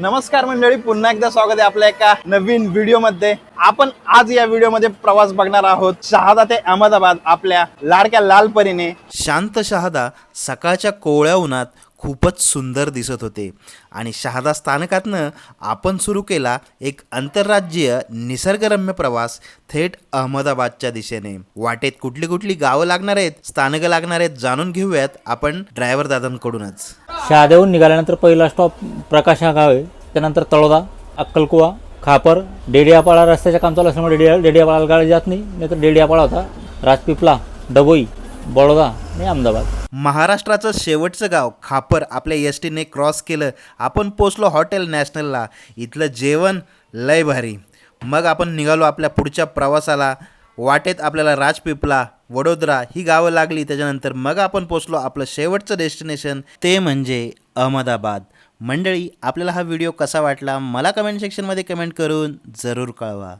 नमस्कार मंडळी पुन्हा एकदा स्वागत आहे आपल्या एका नवीन व्हिडिओमध्ये आपण आज या व्हिडिओमध्ये प्रवास बघणार आहोत शहादा ते अहमदाबाद आपल्या लाडक्या लाल परीने. शांत शहादा सकाळच्या कोवळ्या उन्हात खूपच सुंदर दिसत होते. आणि शहादा स्थानकातनं आपण सुरू केला एक आंतरराज्यीय निसर्गरम्य प्रवास थेट अहमदाबादच्या दिशेने. वाटेत कुठली कुठली गावं लागणार आहेत स्थानकं लागणार आहेत जाणून घेऊयात आपण ड्रायव्हर दादांकडूनच. शहाद्याहून निघाल्यानंतर पहिला स्टॉप प्रकाश हा गाव आहे. त्यानंतर तळोदा अक्कलकुवा खापर डेडियापाडा रस्त्याच्या काम चालू असल्यामुळे डेडिया डेडियापाडाला गाडी जात नाही नाहीतर डेडियापाडा होता. राजपिपला डबोई बडोदा आणि अहमदाबाद. महाराष्ट्राचं शेवटचं गाव खापर आपल्या एस टीने क्रॉस केलं. आपण पोचलो हॉटेल नॅशनलला. इथलं जेवण लय भारी. मग आपण निघालो आपल्या पुढच्या प्रवासाला. वाटेत आपल्याला राजपिपला. वडोदरा ही गावं लागली. त्याच्यानंतर मग आपण पोचलो आपलं शेवटचं डेस्टिनेशन ते म्हणजे अहमदाबाद. मंडळी आपल्याला हा व्हिडिओ कसा वाटला? मला कमेंट सेक्शनमध्ये कमेंट करून जरूर कळवा.